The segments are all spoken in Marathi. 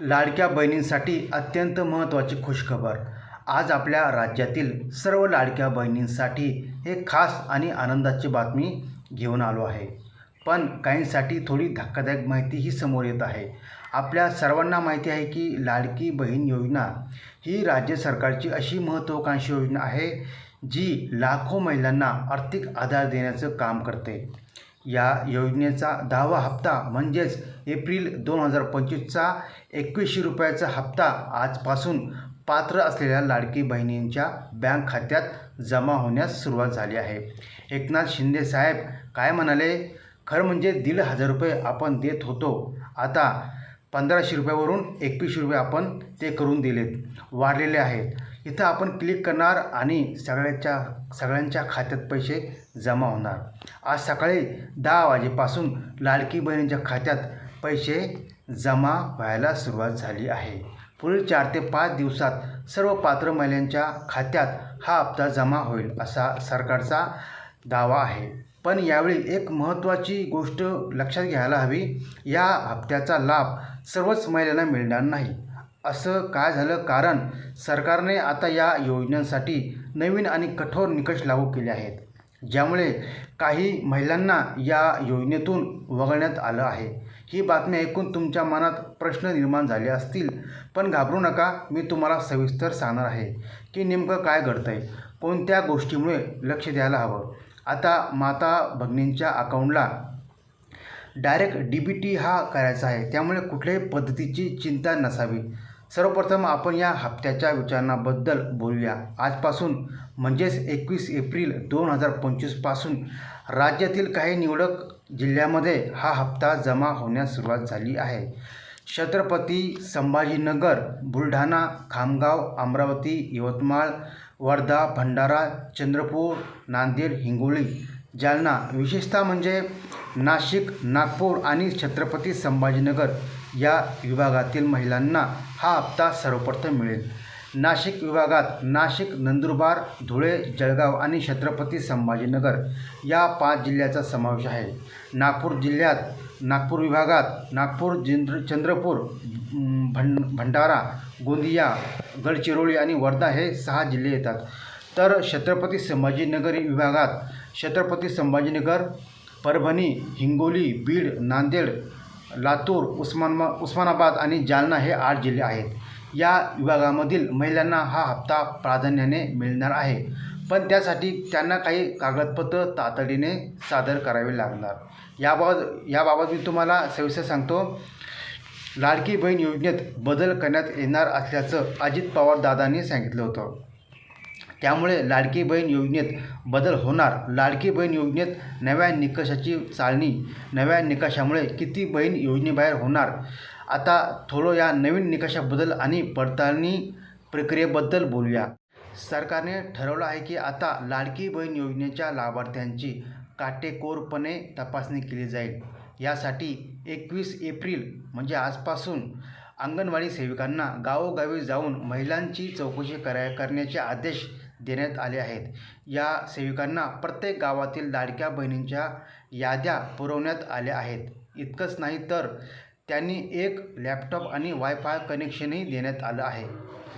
लाडक्या बहिणींसाठी अत्यंत महत्त्वाची खुशखबर. आज आपल्या राज्यातील सर्व लाडक्या बहिणींसाठी हे खास आणि आनंदाची बातमी घेऊन आलो आहे. पण काहींसाठी थोडी धक्कादायक माहितीही समोर येत आहे. आपल्या सर्वांना माहिती आहे की लाडकी बहीण योजना ही राज्य सरकारची अशी महत्त्वाकांक्षी योजना आहे जी लाखो महिलांना आर्थिक आधार देण्याचं काम करते. या योजनेचा दहावा हप्ता म्हणजेच एप्रिल दोन हजार पंचवीसचा एकवीसशे रुपयाचा हप्ता आजपासून पात्र असलेल्या लाडकी बहिणींच्या बँक खात्यात जमा होण्यास सुरुवात झाली आहे. एकनाथ शिंदे साहेब काय म्हणाले? खरं म्हणजे दीड हजार रुपये आपण देत होतो. आता पंधराशे रुपयावरून एकवीसशे रुपये आपण ते करून दिलेत वाढलेले आहेत. इथं आपण क्लिक करणार आणि सगळ्याच्या सगळ्यांच्या खात्यात पैसे जमा होणार. आज सकाळी दहा वाजेपासून लाडकी बहिणींच्या खात्यात पैसे जमा व्हायला सुरुवात झाली आहे. पुढील चार ते पाच दिवसात सर्व पात्र महिलांच्या खात्यात हा हप्ता जमा होईल असा सरकारचा दावा आहे. पण यावेळी एक महत्त्वाची गोष्ट लक्षात घ्यायला हवी. या हप्त्याचा लाभ सर्वच महिलांना मिळणार नाही. असं काय झालं? कारण सरकारने आता या योजनांसाठी नवीन आणि कठोर निकष लागू केले आहेत ज्यामुळे काही महिलांना या योजनेतून वगळण्यात आलं आहे. ही बातमी ऐकून तुमच्या मनात प्रश्न निर्माण झाले असतील पण घाबरू नका मी तुम्हाला सविस्तर सांगणार आहे की नेमकं काय घडतं आहे कोणत्या गोष्टीमुळे लक्ष द्यायला हवं? आता माता भगिनींच्या अकाउंटला डायरेक्ट डी बी टी हा करायचा आहे. त्यामुळे कुठल्याही पद्धतीची चिंता नसावी. सर्वप्रथम आपण या हप्त्याच्या विचारणाबद्दल बोलूया. आजपासून म्हणजेच एकवीस एप्रिल दोन हजार पंचवीसपासून राज्यातील काही निवडक जिल्ह्यामध्ये हा हप्ता जमा होण्यास सुरुवात झाली आहे. छत्रपती संभाजीनगर बुलढाणा खामगाव अमरावती यवतमाळ वर्धा भंडारा चंद्रपूर नांदेड हिंगोली जालना विशेषतः म्हणजे नाशिक नागपूर आणि छत्रपती संभाजीनगर या विभागातील महिलांना हा हप्ता सर्वप्रथम मिळेल. नाशिक विभागात नाशिक नंदुरबार धुळे जळगाव आणि छत्रपती संभाजीनगर या पाच जिल्ह्याचा समावेश आहे. नागपूर जिल्ह्यात नागपूर विभागात नागपूर जिंद्र चंद्रपूर भंड भं भंडारा गोंदिया गडचिरोली आणि वर्धा हे सहा जिल्हे येतात. तर छत्रपती संभाजीनगर विभागात छत्रपती संभाजीनगर परभणी हिंगोली बीड नांदेड लातूर उस्मानमा उस्मानाबाद आणि जालना हे आठ जिल्हे आहेत. या विभागामधील महिलांना हा हप्ता प्राधान्याने मिळणार आहे. पण त्यासाठी त्यांना काही कागदपत्र तातडीने सादर करावे लागणार. याबाबत याबाबत मी तुम्हाला सविस्तर सांगतो. लाडकी बहीण योजनेत बदल करण्यात येणार असल्याचं अजित पवार दादांनी सांगितलं होतं. त्यामुळे लाडकी बहीण योजनेत बदल होणार. लाडकी बहीण योजनेत नव्या निकषाची चालणी नव्या निकषामुळे किती बहीण योजनेबाहेर होणार? आता थोडं या नवीन निकषाबद्दल आणि पडताळणी प्रक्रियेबद्दल बोलूया. सरकारने ठरवलं आहे की आता लाडकी बहीण योजनेच्या लाभार्थ्यांची काटेकोरपणे तपासणी केली जाईल. यासाठी एकवीस एप्रिल म्हणजे आजपासून अंगणवाडी सेविकांना गावोगावी जाऊन महिलांची चौकशी करा करण्याचे आदेश देण्यात आले आहेत. या सेविकांना प्रत्येक गावातील लाडक्या बहिणींच्या याद्या पुरवण्यात आल्या आहेत. इतकंच नाही तर त्यांनी एक लॅपटॉप आणि वायफाय कनेक्शनही देण्यात आलं आहे.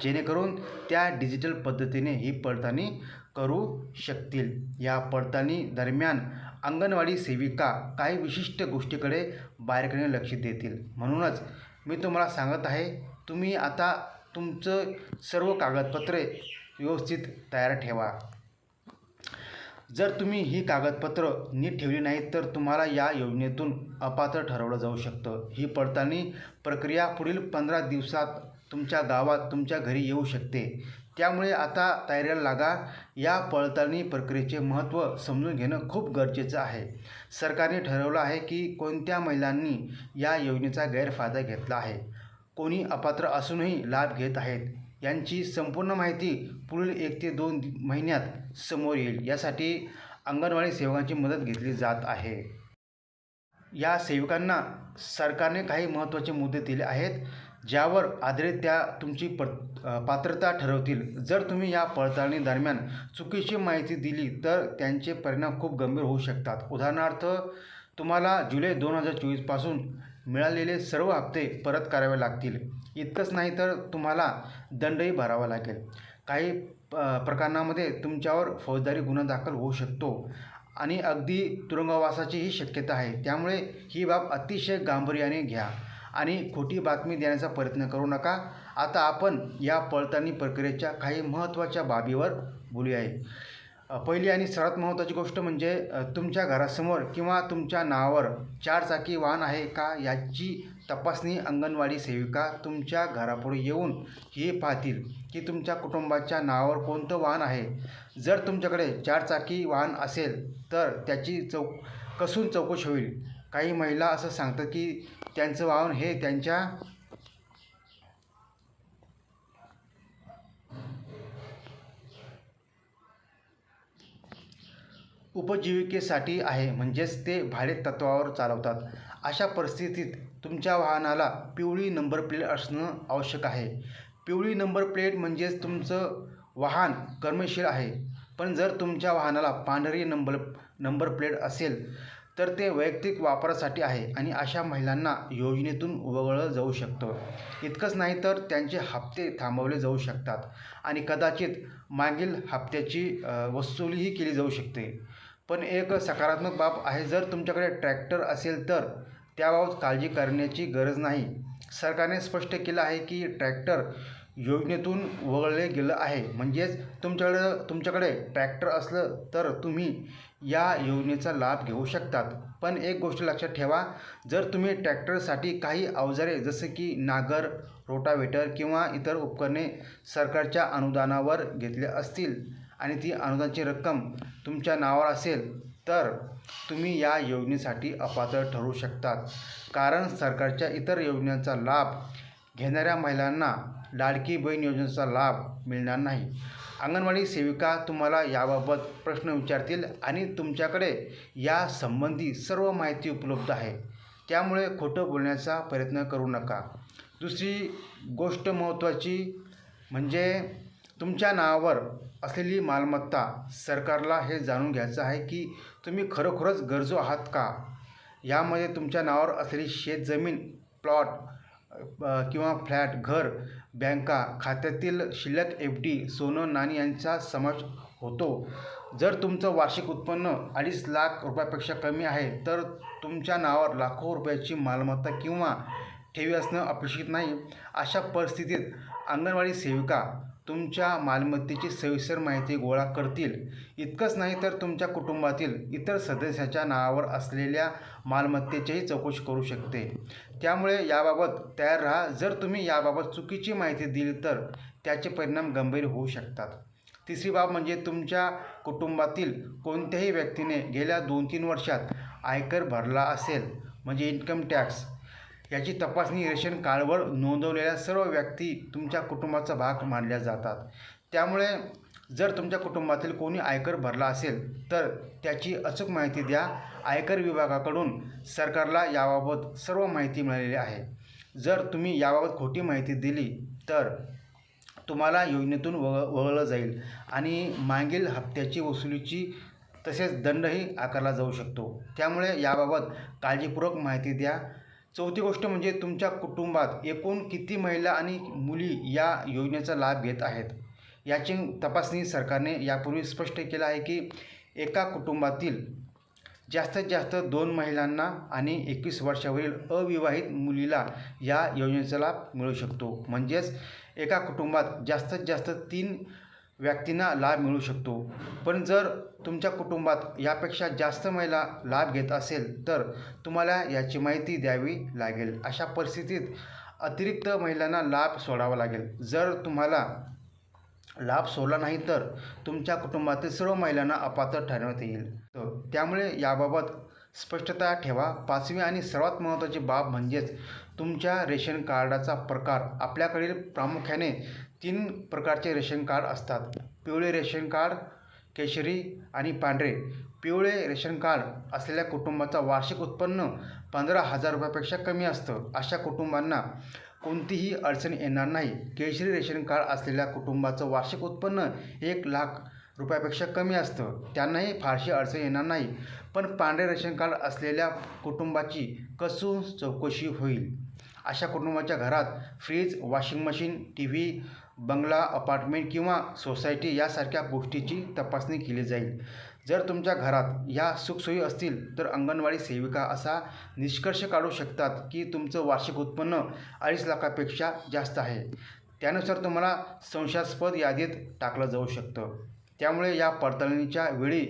जेणेकरून त्या डिजिटल पद्धतीने ही पडताळणी करू शकतील. या पडताळणी दरम्यान अंगणवाडी सेविका काही विशिष्ट गोष्टीकडे बारकाईने लक्ष देतील. म्हणूनच मी तुम्हाला सांगत आहे तुम्ही आता तुमचं सर्व कागदपत्रे व्यवस्थित तयार ठेवा. जर तुम्ही ही कागदपत्र नीट ठेवली नाहीत तर तुम्हाला या योजनेतून अपात्र ठरवलं जाऊ शकतं. ही पडताळणी प्रक्रिया पुढील पंधरा दिवसात तुमच्या गावात तुमच्या घरी येऊ शकते. त्यामुळे आता तयारीला लागा. या पडताळणी प्रक्रियेचे महत्त्व समजून घेणं खूप गरजेचं आहे. सरकारने ठरवलं आहे की कोणत्या महिलांनी या योजनेचा गैरफायदा घेतला आहे? कोणी अपात्र असूनही लाभ घेत आहेत? यांची संपूर्ण माहिती पुढील एक ते दोन महिन्यात समोर येईल. यासाठी अंगणवाडी सेवकांची मदत घेतली जात आहे. या सेविकांना सरकारने काही महत्त्वाचे मुद्दे दिले आहेत. ज्यावर आधारित त्या तुमची प पात्रता ठरवतील. जर तुम्ही या पडताळणी दरम्यान चुकीची माहिती दिली तर त्यांचे परिणाम खूप गंभीर होऊ शकतात. उदाहरणार्थ तुम्हाला जुलै दोन हजार चोवीसपासून मिळालेले सर्व हप्ते परत करावे लागतील. इतकंच नाही तर तुम्हाला दंडही भरावा लागेल. काही प्रकरणामध्ये तुमच्यावर फौजदारी गुन्हा दाखल होऊ शकतो आणि अगदी तुरुंगवासाचीही शक्यता आहे. त्यामुळे ही बाब अतिशय गांभीर्याने घ्या. आणि खोटी बातमी देण्याचा प्रयत्न करू नका. आता आपण या पडताळणी प्रक्रियेच्या काही महत्त्वाच्या बाबीवर बोलूया. आहे पहिली आणि सर्वात महत्त्वाची गोष्ट म्हणजे तुमच्या घरासमोर किंवा तुमच्या नावावर चारचाकी वाहन आहे का याची तपासणी अंगणवाडी सेविका तुमच्या घरापुढे येऊन हे पाहतील की तुमच्या कुटुंबाच्या नावावर कोणतं वाहन आहे. जर तुमच्याकडे चारचाकी वाहन असेल तर त्याची चौ कसून चौकशी होईल. काही महिला असं सांगतात की त्यांचं वाहन हे त्यांच्या उपजीविकेसाठी आहे. म्हणजेच ते भाडे तत्वावर चालवतात. अशा परिस्थितीत तुमच्या वाहनाला पिवळी नंबर प्लेट असणं आवश्यक आहे. पिवळी नंबर प्लेट म्हणजेच तुमचं वाहन कर्मशील आहे. पण जर तुमच्या वाहनाला पांढरी नंबर नंबर प्लेट असेल तर ते वैयक्तिक वापरासाठी आहे आणि अशा महिलांना योजनेतून वगळलं जाऊ शकतं. इतकंच नाही तर त्यांचे हप्ते थांबवले जाऊ शकतात आणि कदाचित मागील हप्त्याची वसुलीही केली जाऊ शकते. पण एक सकारात्मक बाब आहे जर तुमच्याकडे ट्रॅक्टर असेल तर त्याबाबत काळजी करण्याची गरज नाही. सरकारने स्पष्ट केलं आहे की ट्रॅक्टर योजनेतून वगळले गेलं आहे. म्हणजेच तुमच्याकडं तुमच्याकडे ट्रॅक्टर असलं तर तुम्ही या योजनेचा लाभ घेऊ शकतात. पण एक गोष्ट लक्षात ठेवा जर तुम्ही ट्रॅक्टरसाठी काही अवजारे जसे की नागर रोटावेटर किंवा इतर उपकरणे सरकारच्या अनुदानावर घेतले असतील आणि ती अनुदानाची रक्कम तुमच्या नावावर असेल तर तुम्ही या योजनेसाठी अपात्र ठरू शकतात. कारण सरकारच्या इतर योजनांचा लाभ घेणाऱ्या महिलांना लाडकी बहीण योजनेचा लाभ मिळणार नाही. अंगणवाडी सेविका तुम्हाला याबाबत प्रश्न विचारतील आणि तुमच्याकडे या संबंधी सर्व माहिती उपलब्ध आहे. त्यामुळे खोटं बोलण्याचा प्रयत्न करू नका. दुसरी गोष्ट महत्त्वाची म्हणजे तुमच्या नावावर असलेली मालमत्ता सरकारला हे जाणून घ्यायचं आहे की तुम्ही खरोखरच गरजू आहात का? यामध्ये तुमच्या नावावर असलेली शेतजमीन प्लॉट किंवा फ्लॅट घर बँका खात्यातील शिल्लक एफ डी सोनं नाणी यांचा समावेश होतो. जर तुमचं वार्षिक उत्पन्न अडीच लाख रुपयापेक्षा कमी आहे तर तुमच्या नावावर लाखो रुपयाची मालमत्ता किंवा ठेवी असणं अपेक्षित नाही. अशा परिस्थितीत अंगणवाडी सेविका तुमच्या मालमत्तेची सविस्तर माहिती गोळा करतील. इतकंच नाही तर तुमच्या कुटुंबातील इतर सदस्याच्या नावावर असलेल्या मालमत्तेचीही चौकशी करू शकते. त्यामुळे याबाबत तयार राहा. जर तुम्ही याबाबत चुकीची माहिती दिली तर त्याचे परिणाम गंभीर होऊ शकतात. तिसरी बाब म्हणजे तुमच्या कुटुंबातील कोणत्याही व्यक्तीने गेल्या दोन तीन वर्षात आयकर भरला असेल म्हणजे इन्कम टॅक्स याची तपासणी रेशन कार्डवर नोंदवलेल्या सर्व व्यक्ती तुमच्या कुटुंबाचा भाग मानल्या जातात. त्यामुळे जर तुमच्या कुटुंबातील कोणी आयकर भरला असेल तर त्याची अचूक माहिती द्या. आयकर विभागाकडून सरकारला याबाबत सर्व माहिती मिळालेली आहे. जर तुम्ही याबाबत खोटी माहिती दिली तर तुम्हाला योजनेतून वग वगळलं जाईल आणि मागील हप्त्याची वसुलीची तसेच दंडही आकारला जाऊ शकतो. त्यामुळे याबाबत काळजीपूर्वक माहिती द्या. चौथी गोष्ट म्हणजे तुमच्या कुटुंबात एकूण किती महिला आणि मुली या योजनेचा लाभ घेत आहेत? याची तपासणी सरकारने यापूर्वी स्पष्ट केलं आहे की एका कुटुंबातील जास्तीत जास्त दोन महिलांना आणि एकवीस वर्षावरील अविवाहित मुलीला या योजनेचा लाभ मिळू शकतो. म्हणजेच एका कुटुंबात जास्तीत जास्त तीन व्यक्तींना लाभ मिळू शकतो. पण जर तुमच्या कुटुंबात यापेक्षा जास्त महिला लाभ घेत असेल तर तुम्हाला याची माहिती द्यावी लागेल. अशा परिस्थितीत अतिरिक्त महिलांना लाभ सोडावा लागेल. जर तुम्हाला लाभ सोडला नाही तर तुमच्या कुटुंबातील सर्व महिलांना अपात्र ठरवण्यात येईल. तर त्यामुळे याबाबत स्पष्टता ठेवा. पाचवी आणि सर्वात महत्त्वाची बाब म्हणजेच तुमच्या रेशन कार्डाचा प्रकार आपल्याकडील प्रामुख्याने तीन प्रकारचे रेशन कार्ड असतात. पिवळे रेशन कार्ड केशरी आणि पांढरे. पिवळे रेशन कार्ड असलेल्या कुटुंबाचा वार्षिक उत्पन्न पंधरा हजार रुपयापेक्षा कमी असतं. अशा कुटुंबांना कोणतीही अडचण येणार नाही. केशरी रेशन कार्ड असलेल्या कुटुंबाचं वार्षिक उत्पन्न एक लाख रुपयापेक्षा कमी असतं. त्यांनाही फारशी अडचण येणार नाही. पण पांढरे रेशन कार्ड असलेल्या कुटुंबाची कसून चौकशी होईल? अशा कुटुंबाच्या घरात fridge washing machine T V बंगला अपार्टमेंट किंवा सोसायटी यासारख्या गोष्टीची तपासणी केली जाईल. जर तुमच्या घरात या सुखसोयी असतील तर अंगणवाडी सेविका असा निष्कर्ष काढू शकतात की तुमचं वार्षिक उत्पन्न अडीच लाखापेक्षा जास्त आहे. त्यानुसार तुम्हाला संशयास्पद यादीत टाकलं जाऊ शकतं. त्यामुळे या पडताळणीच्या वेळी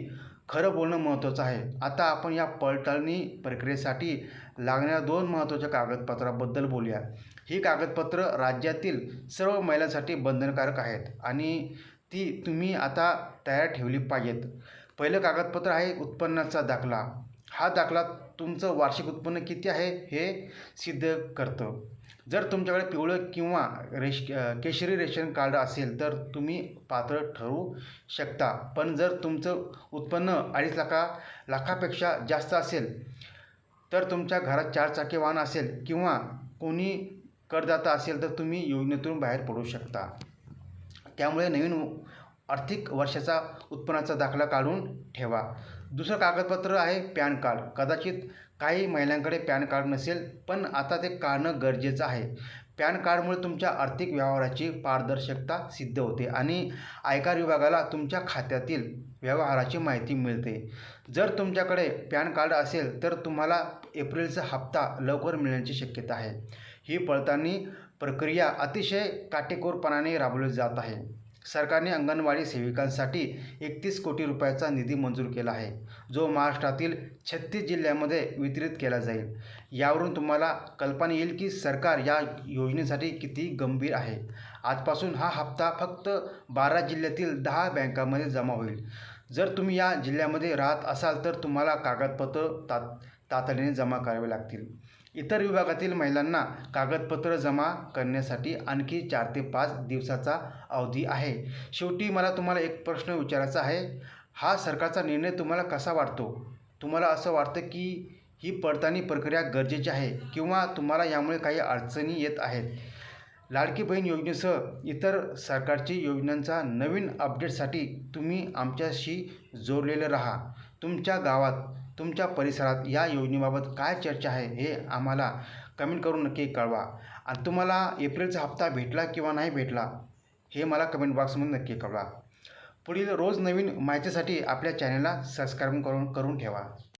खरं बोलणं महत्त्वाचं आहे. आता आपण या पडताळणी प्रक्रियेसाठी लागणाऱ्या दोन महत्त्वाच्या कागदपत्राबद्दल बोलूया. ही कागदपत्र राज्यातील सर्व महिलांसाठी बंधनकारक आहेत आणि ती तुम्ही आता तयार ठेवली पाहिजेत. पहिलं कागदपत्र आहे उत्पन्नाचा दाखला. हा दाखला तुमचं वार्षिक उत्पन्न किती आहे हे सिद्ध करतं. जर तुमच्याकडे पिवळं किंवा रेश केशरी रेशन कार्ड असेल तर तुम्ही पात्र ठरू शकता. पण जर तुमचं उत्पन्न अडीच लाखा लाखापेक्षा जास्त असेल तर तुमच्या घरात चारचाकी वाहन असेल किंवा कोणी करदाता असेल तर तुम्ही योजनेतून बाहेर पडू शकता. त्यामुळे नवीन आर्थिक वर्षाचा उत्पन्नाचा दाखला काढून ठेवा. दुसरं कागदपत्र आहे पॅन कार्ड. कदाचित काही महिलांकडे पॅन कार्ड नसेल पण आता ते काढणं गरजेचं आहे. पॅन कार्डमुळे तुमच्या आर्थिक व्यवहाराची पारदर्शकता सिद्ध होते आणि आयकर विभागाला तुमच्या खात्यातील व्यवहाराची माहिती मिळते. जर तुमच्याकडे पॅन कार्ड असेल तर तुम्हाला एप्रिलचा हप्ता लवकर मिळण्याची शक्यता आहे. ही पडताळणी प्रक्रिया अतिशय काटेकोरपणाने राबवली जात आहे. सरकारने अंगणवाडी सेविकांसाठी एकतीस कोटी रुपयाचा निधी मंजूर केला आहे जो महाराष्ट्रातील छत्तीस जिल्ह्यामध्ये वितरित केला जाईल. यावरून तुम्हाला कल्पना येईल की सरकार या योजनेसाठी किती गंभीर आहे. आजपासून हा हप्ता फक्त बारा जिल्ह्यातील दहा बँकांमध्ये जमा होईल. जर तुम्ही या जिल्ह्यामध्ये राहत असाल तर तुम्हाला कागदपत्र तात तातडीने जमा करावे लागतील. इतर विभागातील महिलांना कागदपत्र जमा करण्यासाठी आणखी चार ते पाच दिवसाचा अवधी आहे. शेवटी मला तुम्हाला एक प्रश्न विचारायचा आहे. हा सरकारचा निर्णय तुम्हाला कसा वाटतो? तुम्हाला असं वाटतं की ही पडताळणी प्रक्रिया गरजेची आहे किंवा तुम्हाला यामुळे काही अडचणी येत आहेत? लाडकी बहीण योजनेसह इतर सरकारची योजनांचा नवीन अपडेटसाठी तुम्ही आमच्याशी जोडलेले राहा. तुमच्या गावात तुमच्या परिसरात या योजनेबाबत काय चर्चा आहे हे आम्हाला कमेंट करून नक्की कळवा. आणि तुम्हाला एप्रिलचा हप्ता भेटला किंवा नाही भेटला हे मला कमेंट बॉक्समध्ये नक्की कळवा. पुढील रोज नवीन माहितीसाठी आपल्या चॅनलला सबस्क्राईब करून करून ठेवा.